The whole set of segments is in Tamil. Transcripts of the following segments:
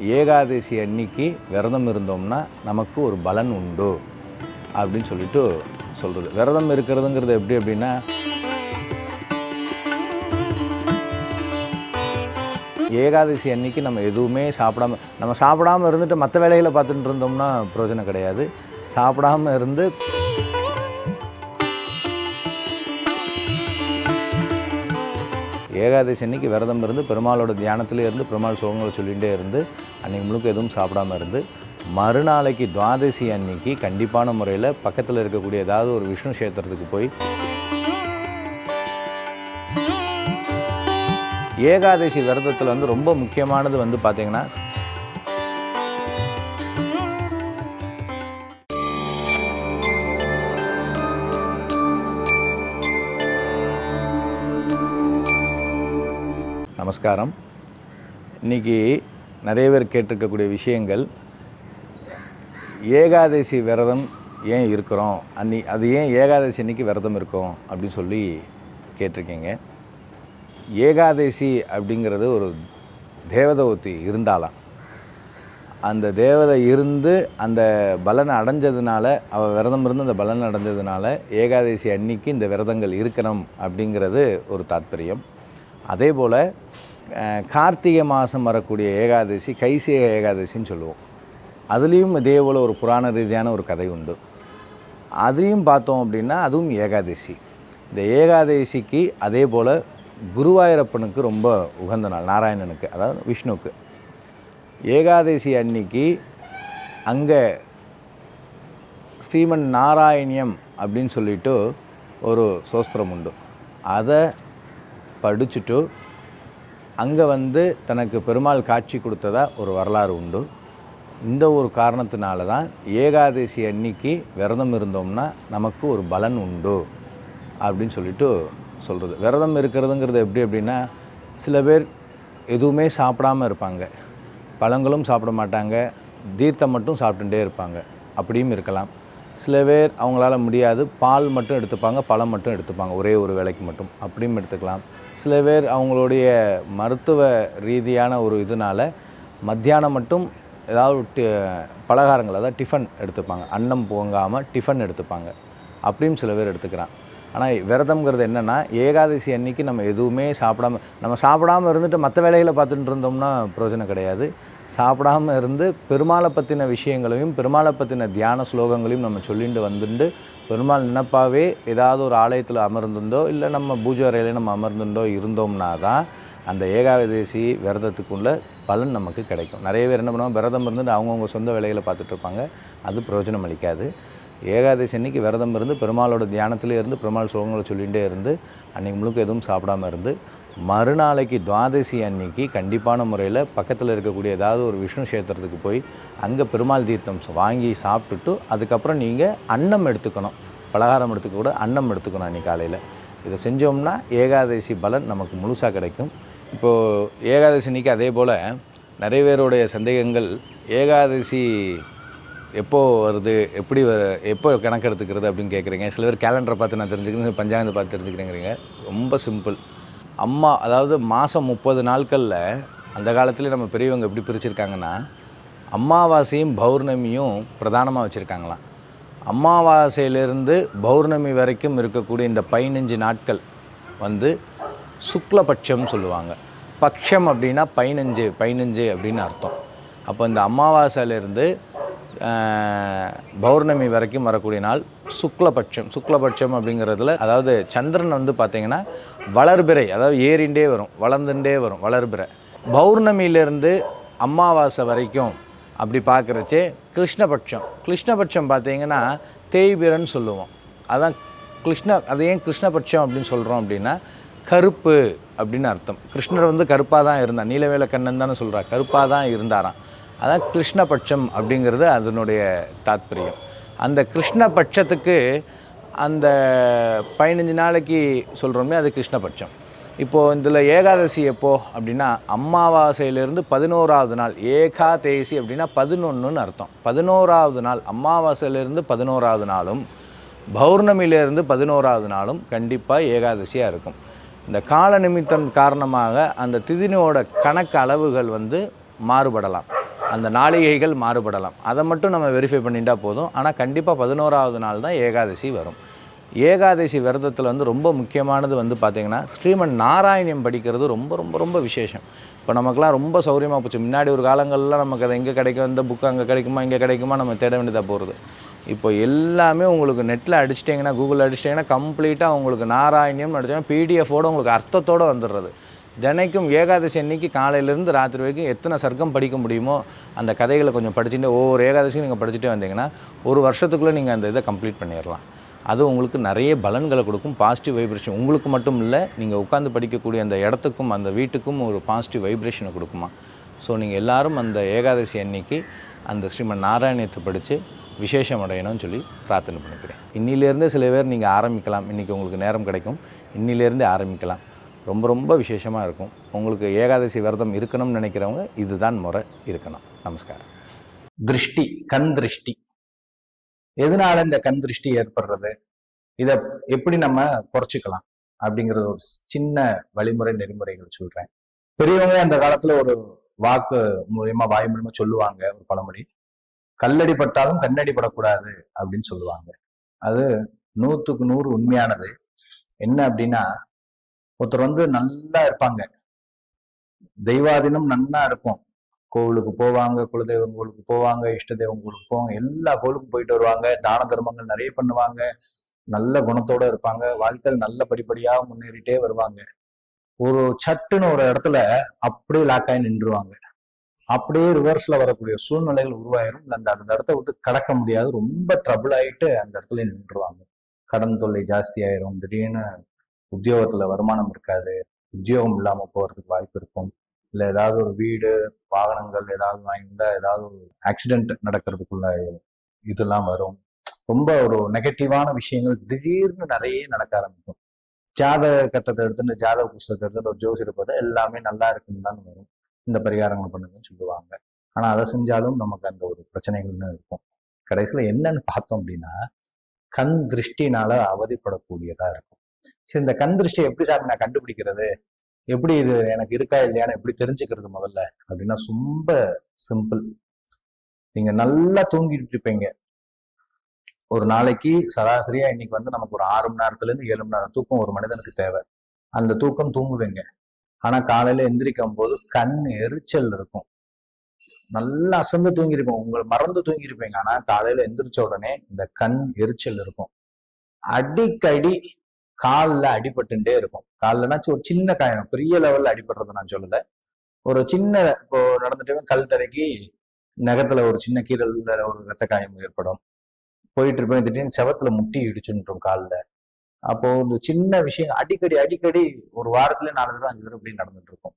ஏகாதசி அன்னைக்கு விரதம் இருந்தோம்னா நமக்கு ஒரு பலன் உண்டு அப்படின்னு சொல்லிட்டு சொல்கிறது விரதம் இருக்கிறதுங்கிறது எப்படி அப்படின்னா ஏகாதசி அன்னைக்கு நம்ம எதுவுமே சாப்பிடாம நம்ம சாப்பிடாம இருந்துட்டு மற்ற வேலைகளை பார்த்துட்டு இருந்தோம்னா பிரயோஜனம் கிடையாது. சாப்பிடாம இருந்து ஏகாதசி அன்னைக்கு விரதம் இருந்து பெருமாளோட தியானத்திலே இருந்து பெருமாள் சுகங்களை சொல்லிகிட்டே இருந்து அன்னைக்கு முழுக்க எதுவும் சாப்பிடாம இருந்து மறுநாளைக்கு துவாதசி அன்னைக்கு கண்டிப்பான முறையில் பக்கத்தில் இருக்கக்கூடிய ஏதாவது ஒரு விஷ்ணு கஷேத்திரத்துக்கு போய் ஏகாதசி விரதத்தில் வந்து ரொம்ப முக்கியமானது வந்து பார்த்தீங்கன்னா நமஸ்காரம். இன்னைக்கு நிறைய பேர் கேட்டிருக்கக்கூடிய விஷயங்கள் ஏகாதசி விரதம் ஏன் இருக்கிறோம்? அன்னி அது ஏன் ஏகாதசி அன்னைக்கு விரதம் இருக்கும்? அப்படின்னு சொல்லி கேட்டிருக்கீங்க. ஏகாதசி அப்படிங்கிறது ஒரு தேவதவத்தி இருந்தாலாம். அந்த தேவதை இருந்து அந்த பலனை அடைஞ்சதுனால அவள் விரதம் இருந்து அந்த பலன் அடைஞ்சதுனால ஏகாதசி அன்னைக்கு இந்த விரதங்கள் இருக்கணும் அப்படிங்கிறது ஒரு தாத்பரியம். அதே போல் கார்த்திகை மாதம் வரக்கூடிய ஏகாதசி கைசிக ஏகாதசின்னு சொல்லுவோம். அதுலேயும் இதே போல் ஒரு புராண ரீதியான ஒரு கதை உண்டு. அதையும் பார்த்தோம் அப்படின்னா அதுவும் ஏகாதசி. இந்த ஏகாதசிக்கு அதே போல் குருவாயூரப்பனுக்கு ரொம்ப உகந்த நாள் நாராயணனுக்கு அதாவது விஷ்ணுவுக்கு ஏகாதசி அன்னைக்கு அங்கே ஸ்ரீமன் நாராயணியம் அப்படின்னு சொல்லிட்டு ஒரு சோஸ்திரம் உண்டு. அதை படிச்சுட்டு அங்கே வந்து தனக்கு பெருமாள் காட்சி கொடுத்ததா ஒரு வரலாறு உண்டு. இந்த ஒரு காரணத்தினால தான் ஏகாதசி அன்னைக்கு விரதம் இருந்தோம்னா நமக்கு ஒரு பலன் உண்டு அப்படின்னு சொல்லிட்டு சொல்கிறது விரதம் இருக்கிறதுங்கிறது எப்படி அப்படின்னா சில பேர் எதுவுமே சாப்பிடாம இருப்பாங்க. பழங்களும் சாப்பிட மாட்டாங்க. தீர்த்தம் மட்டும் சாப்பிட்டுட்டே இருப்பாங்க. அப்படியும் இருக்கலாம். சில பேர் அவங்களால முடியாது. பால் மட்டும் எடுத்துப்பாங்க பழம் மட்டும் எடுத்துப்பாங்க. ஒரே ஒரு வேலைக்கு மட்டும். அப்படியும் எடுத்துக்கலாம். சில பேர் அவங்களுடைய மருத்துவ ரீதியான ஒரு இதனால் மத்தியானம் மட்டும் ஏதாவது டி- பலகாரங்கள் அதாவது டிஃபன் எடுத்துப்பாங்க. அன்னம் போங்காமல் டிஃபன் எடுத்துப்பாங்க. அப்படியும் சில பேர் எடுத்துக்கிறான். ஆனால் விரதம்ங்கிறது என்னென்னா ஏகாதசி அன்னைக்கு நம்ம எதுவுமே சாப்பிடாம நம்ம சாப்பிடாம இருந்துட்டு மற்ற வேலைகளை பார்த்துட்டு இருந்தோம்னா பிரயோஜனம் கிடையாது. சாப்பிடாம இருந்து பெருமாளை பற்றின விஷயங்களையும் பெருமாளை பற்றின தியான ஸ்லோகங்களையும் நம்ம சொல்லிட்டு வந்துட்டு பெருமாள் நினப்பாவே ஏதாவது ஒரு ஆலயத்தில் அமர்ந்துண்டோ இல்லை நம்ம பூஜை அறையில் நம்ம அமர்ந்துட்டோ இருந்தோம்னா தான் அந்த ஏகாதசி விரதத்துக்குள்ள பலன் நமக்கு கிடைக்கும். நிறைய பேர் என்ன பண்ணுவாங்க விரதம் இருந்துட்டு அவங்கவுங்க சொந்த வேலைகளை பார்த்துட்டு இருப்பாங்க அது பிரயோஜனம் அளிக்காது. ஏகாதசி அன்னைக்கு விரதம் இருந்து பெருமாளோட தியானத்திலே இருந்து பெருமாள் சுகங்களை சொல்லிகிட்டே இருந்து அன்றைக்கி முழுக்க எதுவும் சாப்பிடாம இருந்து மறுநாளைக்கு துவாதசி அன்னைக்கு கண்டிப்பான முறையில் பக்கத்தில் இருக்கக்கூடிய ஏதாவது ஒரு விஷ்ணு கஷேத்திரத்துக்கு போய் அங்கே பெருமாள் தீர்த்தம் வாங்கி சாப்பிட்டுட்டு அதுக்கப்புறம் நீங்கள் அன்னம் எடுத்துக்கணும். பலகாரம் எடுத்துக்கூட அன்னம் எடுத்துக்கணும் அன்றைக்கி காலையில். இதை செஞ்சோம்னா ஏகாதசி பலன் நமக்கு முழுசாக கிடைக்கும். இப்போது ஏகாதசி அன்னைக்கு அதே போல் நிறைய பேருடைய சந்தேகங்கள் ஏகாதசி எப்போது வருது எப்படி வர எப்போ கணக்கு எடுத்துக்கிறது அப்படின்னு கேட்குறீங்க. சில பேர் கேலண்டரை பார்த்து நான் தெரிஞ்சுக்கிறேன் பஞ்சாயத்தை பஞ்சாங்கத்தை பார்த்து தெரிஞ்சுக்கிறேங்கிறீங்க. ரொம்ப சிம்பிள் அம்மா அதாவது மாதம் முப்பது நாட்களில் அந்த காலத்தில் நம்ம பெரியவங்க எப்படி பிரிச்சுருக்காங்கன்னா அமாவாசையும் பௌர்ணமியும் பிரதானமாக வச்சுருக்காங்களாம். அம்மாவாசையிலிருந்து பௌர்ணமி வரைக்கும் இருக்கக்கூடிய இந்த பதினஞ்சு நாட்கள் வந்து சுக்லபட்சம் சொல்லுவாங்க. பட்சம் அப்படின்னா பதினஞ்சு பதினஞ்சு அப்படின்னு அர்த்தம். அப்போ இந்த அமாவாசையிலேருந்து பௌர்ணமி வரைக்கும் வரக்கூடிய நாள் சுக்லபட்சம். சுக்லபட்சம் அப்படிங்கிறதுல அதாவது சந்திரன் வந்து பார்த்திங்கன்னா வளர்பிறை அதாவது ஏறிண்டே வரும் வளர்ந்துட்டே வரும் வளர்பிறை. பௌர்ணமியிலேருந்து அமாவாசை வரைக்கும் அப்படி பார்க்குறச்சே கிருஷ்ணபட்சம். கிருஷ்ணபட்சம் பார்த்தீங்கன்னா தேய்பிரன்னு சொல்லுவோம். அதான் கிருஷ்ண அது ஏன் கிருஷ்ணபட்சம் அப்படின்னு சொல்கிறோம் அப்படின்னா கருப்பு அப்படின்னு அர்த்தம். கிருஷ்ணர் வந்து கருப்பாக தான் இருந்தார் நீலவேல கண்ணன் தானே சொல்கிறா கருப்பாக தான் இருந்தாராம். அதான் கிருஷ்ணபட்சம் அப்படிங்கிறது அதனுடைய தாத்பரியம். அந்த கிருஷ்ணபட்சத்துக்கு அந்த பதினஞ்சு நாளைக்கு சொல்கிறோமே அது கிருஷ்ணபட்சம். இப்போது இதில் ஏகாதசி எப்போ அப்படின்னா அமாவாசையிலேருந்து பதினோராவது நாள் ஏகாதேசி அப்படின்னா பதினொன்றுன்னு அர்த்தம். பதினோராவது நாள் அமாவாசையிலேருந்து பதினோராவது நாளும் பௌர்ணமியிலேருந்து பதினோராவது நாளும் கண்டிப்பாக ஏகாதசியாக இருக்கும். இந்த கால நிமித்தம் காரணமாக அந்த திதினோட கணக்கு அளவுகள் வந்து மாறுபடலாம். அந்த நாளிகைகள் மாறுபடலாம். அதை மட்டும் நம்ம வெரிஃபை பண்ணிட்டா போதும். ஆனால் கண்டிப்பாக பதினோராவது நாள் தான் ஏகாதசி வரும். ஏகாதசி விரதத்தில் வந்து ரொம்ப முக்கியமானது வந்து பார்த்திங்கன்னா ஸ்ரீமன் நாராயணியம் படிக்கிறது ரொம்ப ரொம்ப ரொம்ப விசேஷம். இப்போ நமக்குலாம் ரொம்ப சௌரியமாக போச்சு. முன்னாடி ஒரு காலங்களில் நமக்கு அது எங்கே கிடைக்கும்? இந்த புக்கு அங்கே கிடைக்குமா? இங்கே கிடைக்குமா? நம்ம தேட வேண்டியதாக போகிறது இப்போ எல்லாமே உங்களுக்கு நெட்டில் அடிச்சிட்டிங்கன்னா கூகுளில் அடிச்சிட்டிங்கன்னா கம்ப்ளீட்டாக உங்களுக்கு நாராயணியம் அடிச்சோன்னா பிடிஎஃபோடு உங்களுக்கு அர்த்தத்தோடு வந்துடுறது. தினைக்கும் ஏகாதசி அன்னைக்கு காலையிலேருந்து ராத்திரி வரைக்கும் எத்தனை சர்க்கம் படிக்க முடியுமோ அந்த கதைகளை கொஞ்சம் படிச்சுட்டு ஒவ்வொரு ஏகாதசியும் நீங்கள் படிச்சுட்டே வந்தீங்கன்னா ஒரு வருஷத்துக்குள்ளே நீங்கள் அந்த இதை கம்ப்ளீட் பண்ணிடலாம். அது உங்களுக்கு நிறைய பலன்களை கொடுக்கும் பாசிட்டிவ் வைப்ரேஷன் உங்களுக்கு மட்டும் இல்லை நீங்கள் உட்காந்து படிக்கக்கூடிய அந்த இடத்துக்கும் அந்த வீட்டுக்கும் ஒரு பாசிட்டிவ் வைப்ரேஷனை கொடுக்குமா? ஸோ நீங்கள் எல்லாரும் அந்த ஏகாதசி அன்னைக்கு அந்த ஸ்ரீமன் நாராயணியத்தை படித்து விசேஷம் அடையணும்னு சொல்லி பிரார்த்தனை பண்ணிக்கிறேன். இன்னிலேருந்தே சில பேர் நீங்கள் ஆரம்பிக்கலாம். இன்றைக்கி உங்களுக்கு நேரம் கிடைக்கும். இன்னிலேருந்தே ஆரம்பிக்கலாம். ரொம்ப ரொம்ப விசேஷமாக இருக்கும். உங்களுக்கு ஏகாதசி விரதம் இருக்கணும்னு நினைக்கிறவங்க இதுதான் முறை இருக்கணும். நமஸ்காரம். திருஷ்டி கண் திருஷ்டி. எதனால இந்த கண் திருஷ்டி ஏற்படுறது? இதை எப்படி நம்ம குறைச்சிக்கலாம்? அப்படிங்கிறது ஒரு சின்ன வழிமுறை நெறிமுறைகள் சொல்றேன். பெரியவங்க அந்த காலத்துல ஒரு வாக்கு மூலியமா வாய் மூலியமா சொல்லுவாங்க ஒரு பழமொழி. கல்லடி பட்டாலும் கண்ணடி படக்கூடாது அப்படின்னு சொல்லுவாங்க. அது நூற்றுக்கு நூறு உண்மையானது. என்ன அப்படின்னா ஒருத்தர் வந்து நல்லா இருப்பாங்க. தெய்வாதீனம் நன்னா இருக்கும். கோவிலுக்கு போவாங்க குலதெய்வம் கோவிலுக்கு போவாங்க இஷ்ட தெய்வம் கோவிலுக்கு போவாங்க எல்லா கோவிலுக்கும் போயிட்டு வருவாங்க. தான தர்மங்கள் நிறைய பண்ணுவாங்க. நல்ல குணத்தோட இருப்பாங்க. வாழ்க்கையில் நல்ல படிப்படியாக முன்னேறிட்டே வருவாங்க. ஒரு சட்டுன்னு ஒரு இடத்துல அப்படியே லாக் ஆகி நின்றுவாங்க அப்படியே ரிவர்ஸ்ல வரக்கூடிய சூழ்நிலைகள் உருவாயிரும். அந்த அந்த இடத்த விட்டு கடக்க முடியாது. ரொம்ப ட்ரபிள் ஆயிட்டு அந்த இடத்துல நின்றுவாங்க கடன் தொல்லை ஜாஸ்தி ஆயிரும். திடீர்னு உத்தியோகத்துல வருமானம் இருக்காது. உத்தியோகம் இல்லாம போறதுக்கு வாய்ப்பு இருக்கும். இல்ல ஏதாவது ஒரு வீடு வாகனங்கள் ஏதாவது வாங்கியிருந்தா ஏதாவது ஒரு ஆக்சிடென்ட் நடக்கிறதுக்குள்ள இதெல்லாம் வரும். ரொம்ப ஒரு நெகட்டிவான விஷயங்கள் திடீர்னு நிறைய நடக்க ஆரம்பிக்கும். ஜாதக கட்டத்தை எடுத்துன்னு ஜாதக புஸ்தகத்தை எடுத்துட்டு ஒரு ஜோசியர் பார்த்தா எல்லாமே நல்லா இருக்குன்னு தான் வரும். இந்த பரிகாரங்கள் பண்ணுங்கன்னு சொல்லுவாங்க. ஆனா அதை செஞ்சாலும் நமக்கு அந்த ஒரு பிரச்சனைகள்னு இருக்கும். கடைசியில் என்னன்னு பார்த்தோம் அப்படின்னா கண் திருஷ்டினால அவதிப்படக்கூடியதா இருக்கும். சரி இந்த கண் திருஷ்டியை எப்படி சாமி நான் கண்டுபிடிக்கிறது? எப்படி இது எனக்கு இருக்கா இல்லையான்னு எப்படி தெரிஞ்சுக்கிறது முதல்ல? அப்படின்னா ரொம்ப சிம்பிள் நீங்க நல்லா தூங்கிட்டு இருப்பீங்க. ஒரு நாளைக்கு சராசரியா இன்னைக்கு வந்து நமக்கு ஒரு ஆறு மணி நேரத்துல இருந்து ஏழு மணி நேரம் தூக்கம் ஒரு மனிதனுக்கு தேவை. அந்த தூக்கம் தூங்குவீங்க. ஆனா காலையில எந்திரிக்கும் போது கண் எரிச்சல் இருக்கும். நல்லா அசந்து தூங்கியிருப்போம் உங்களை மறந்து தூங்கியிருப்பீங்க. ஆனா காலையில எந்திரிச்ச உடனே இந்த கண் எரிச்சல் இருக்கும். அடிக்கடி காலில் அடிபட்டுட்டே இருக்கும். காலில்னாச்சும் ஒரு சின்ன காயம் பெரிய லெவலில் அடிபடுறது நான் சொல்லலை. ஒரு சின்ன இப்போ நடந்துட்டு கல் தரைக்கு நகத்துல ஒரு சின்ன கீரல் ஒரு ரத்த காயம் ஏற்படும். போயிட்டு இருப்பேன் திடீர்னு செவத்துல முட்டி இடிச்சுன்றோம் காலில். அப்போ இந்த சின்ன விஷயம் அடிக்கடி அடிக்கடி ஒரு வாரத்துல நாலு தடவை அஞ்சு தடவை இப்படி நடந்துட்டு இருக்கும்.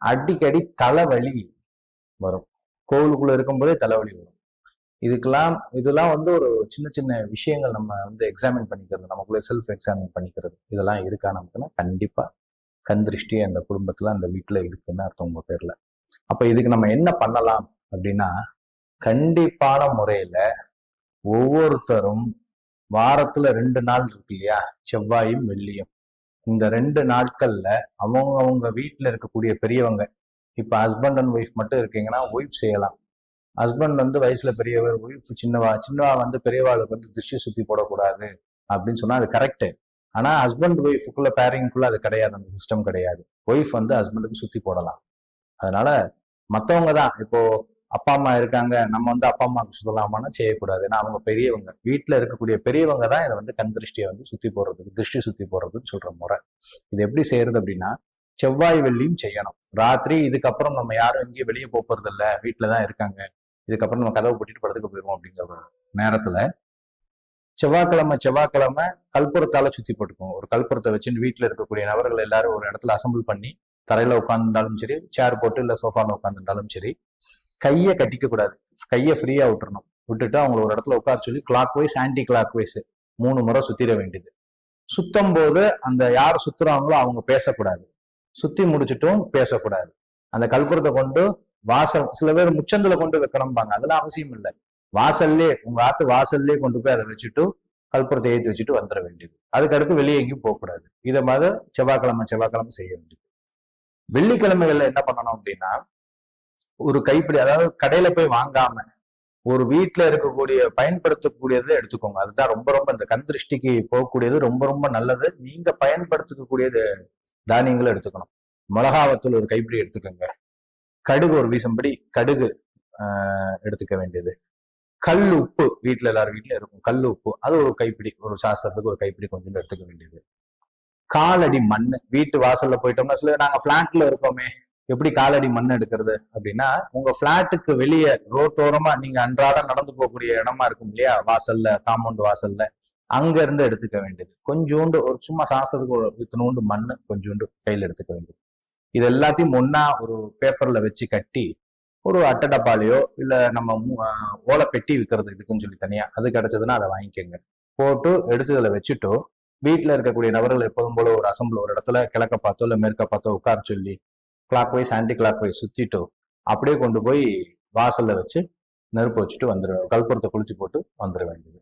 அடிக்கடி தலைவலி வரும். கோவிலுக்குள்ள இருக்கும்போதே தலைவலி வரும். இதுக்கெல்லாம் இதெல்லாம் வந்து ஒரு சின்ன சின்ன விஷயங்கள் நம்ம வந்து எக்ஸாமின் பண்ணிக்கிறது நமக்குள்ள செல்ஃப் எக்ஸாமின் பண்ணிக்கிறது இதெல்லாம் இருக்கா நமக்குன்னா? கண்டிப்பா. கண் அந்த குடும்பத்துல அந்த வீட்டுல இருக்குன்னு அர்த்தம் உங்க பேர்ல. அப்ப இதுக்கு நம்ம என்ன பண்ணலாம் அப்படின்னா கண்டிப்பான முறையில ஒவ்வொருத்தரும் வாரத்துல ரெண்டு நாள் இருக்கு இல்லையா? செவ்வாயும் வெள்ளியும். இந்த ரெண்டு நாட்கள்ல அவங்க அவங்க வீட்டுல இருக்கக்கூடிய பெரியவங்க இப்ப ஹஸ்பண்ட் அண்ட் ஒய்ஃப் மட்டும் இருக்கீங்கன்னா ஒய்ஃப் செய்யலாம். ஹஸ்பண்ட் வந்து வயசுல பெரியவர் ஒய்ஃப் சின்னவா சின்னவா வந்து பெரியவாளுக்கு வந்து திருஷ்டி சுத்தி போடக்கூடாது அப்படின்னு சொன்னா அது கரெக்ட் ஆனா ஹஸ்பண்ட் ஒய்ஃபுக்குள்ள பேரிங்குள்ள அது கிடையாது அந்த சிஸ்டம் கிடையாது. ஒய்ஃப் வந்து ஹஸ்பண்டுக்கு சுத்தி போடலாம். அதனால மத்தவங்க தான். இப்போ அப்பா அம்மா இருக்காங்க நம்ம வந்து அப்பா அம்மாவுக்கு சுத்தலாமான்னா செய்யக்கூடாது. ஏன்னா அவங்க பெரியவங்க. வீட்டில் இருக்கக்கூடிய பெரியவங்க தான் இதை வந்து கண் திருஷ்டியை வந்து சுத்தி போடுறதுக்கு திருஷ்டி சுத்தி போடுறதுன்னு சொல்ற முறை. இது எப்படி செய்யறது அப்படின்னா செவ்வாய் வெள்ளியும் செய்யணும். ராத்திரி இதுக்கப்புறம் நம்ம யாரும் எங்கேயும் வெளியே போகிறது இல்லை வீட்டில் தான் இருக்காங்க. இதுக்கப்புறம் நம்ம கதவை பூட்டிட்டு படத்துக்கு போயிடுவோம் அப்படிங்கிற ஒரு நேரத்துல செவ்வாய்க்கிழமை செவ்வாய்க்கிழமை கல்புரத்தால சுத்தி போட்டுக்குவோம். ஒரு கல்புரத்தை வச்சுட்டு வீட்டுல இருக்கக்கூடிய நபர்கள் எல்லாரும் ஒரு இடத்துல அசம்பிள் பண்ணி தரையில உட்காந்துருந்தாலும் சரி சேர் போட்டு இல்ல சோஃபாவில் உட்காந்துருந்தாலும் சரி கையை கட்டிக்க கூடாது. கையை ஃப்ரீயா விட்டுறணும். விட்டுட்டு அவங்கள ஒரு இடத்துல உட்கார சொல்லி clockwise anticlockwise மூணு முறை சுத்திட வேண்டியது. சுத்தும் போது அந்த யார் சுத்துறாங்களோ அவங்க பேசக்கூடாது. சுத்தி முடிச்சிட்டும் பேசக்கூடாது. அந்த கல்புரத்தை கொண்டு வாசல் சில பேர் முச்சந்தில கொண்டு வைக்கணும்பாங்க அதெல்லாம் அவசியம் இல்லை. வாசல்லே உங்க ஆத்து வாசல்லே கொண்டு போய் அதை வச்சுட்டு கல்புரத்தை ஏற்றி வச்சுட்டு வந்துட வேண்டியது. அதுக்கு அடுத்து வெளியே எங்கேயும் போகக்கூடாது. இதை மாதிரி செவ்வாய்க்கிழமை செவ்வாய்க்கிழமை செய்ய வேண்டியது. வெள்ளிக்கிழமைகள்ல என்ன பண்ணணும் அப்படின்னா ஒரு கைப்பிடி அதாவது கடையில போய் வாங்காம ஒரு வீட்டில் இருக்கக்கூடிய பயன்படுத்தக்கூடியதை எடுத்துக்கோங்க. அதுதான் ரொம்ப ரொம்ப இந்த கண் திருஷ்டிக்கு போகக்கூடியது ரொம்ப ரொம்ப நல்லது. நீங்க பயன்படுத்தக்கூடியது தானியங்களை எடுத்துக்கணும். மிளகாவத்தூள் ஒரு கைப்பிடி எடுத்துக்கோங்க. கடுகு ஒரு வீசம்படி கடுகு எடுத்துக்க வேண்டியது. கல் உப்பு வீட்டில் எல்லார் வீட்டில் இருக்கும். கல் உப்பு அது ஒரு கைப்பிடி ஒரு சாஸ்திரத்துக்கு ஒரு கைப்பிடி கொஞ்சம் எடுத்துக்க வேண்டியது. காலடி மண் வீட்டு வாசல்ல போயிட்டோம்னா சில நாங்கள் ஃப்ளாட்ல இருக்கோமே எப்படி காலடி மண் எடுக்கிறது? அப்படின்னா உங்க ஃப்ளாட்டுக்கு வெளியே ரோட்டோரமா நீங்க அன்றாடம் நடந்து போகக்கூடிய இடமா இருக்கும் இல்லையா? வாசல்ல காம்பவுண்ட் வாசல்ல அங்க இருந்து எடுத்துக்க வேண்டியது. கொஞ்சோண்டு ஒரு சும்மா சாஸ்திரத்துக்கு ஒரு இத்தினோண்டு மண் கொஞ்சோண்டு கையில் எடுத்துக்க வேண்டியது. இது எல்லாத்தையும் ஒன்றா ஒரு பேப்பர்ல வச்சு கட்டி ஒரு அட்டை டப்பாலையோ இல்ல நம்ம ஓலை பெட்டி விற்கிறது இதுக்குன்னு சொல்லி தனியா அது கிடைச்சதுன்னா அதை வாங்கிக்கோங்க. போட்டு எடுத்து இதுல வச்சுட்டோ வீட்டில் இருக்கக்கூடிய நபர்கள் எப்போதும் போல ஒரு அசம்பிள் ஒரு இடத்துல கிழக்க பார்த்தோ இல்லை மேற்க பார்த்தோ உட்கார சொல்லி clockwise anticlockwise சுத்திட்டோ அப்படியே கொண்டு போய் வாசல்ல வச்சு நெருப்பு வச்சுட்டு வந்துடுவேன் கல்புரத்தை குளிச்சு போட்டு வந்துட வேண்டியது.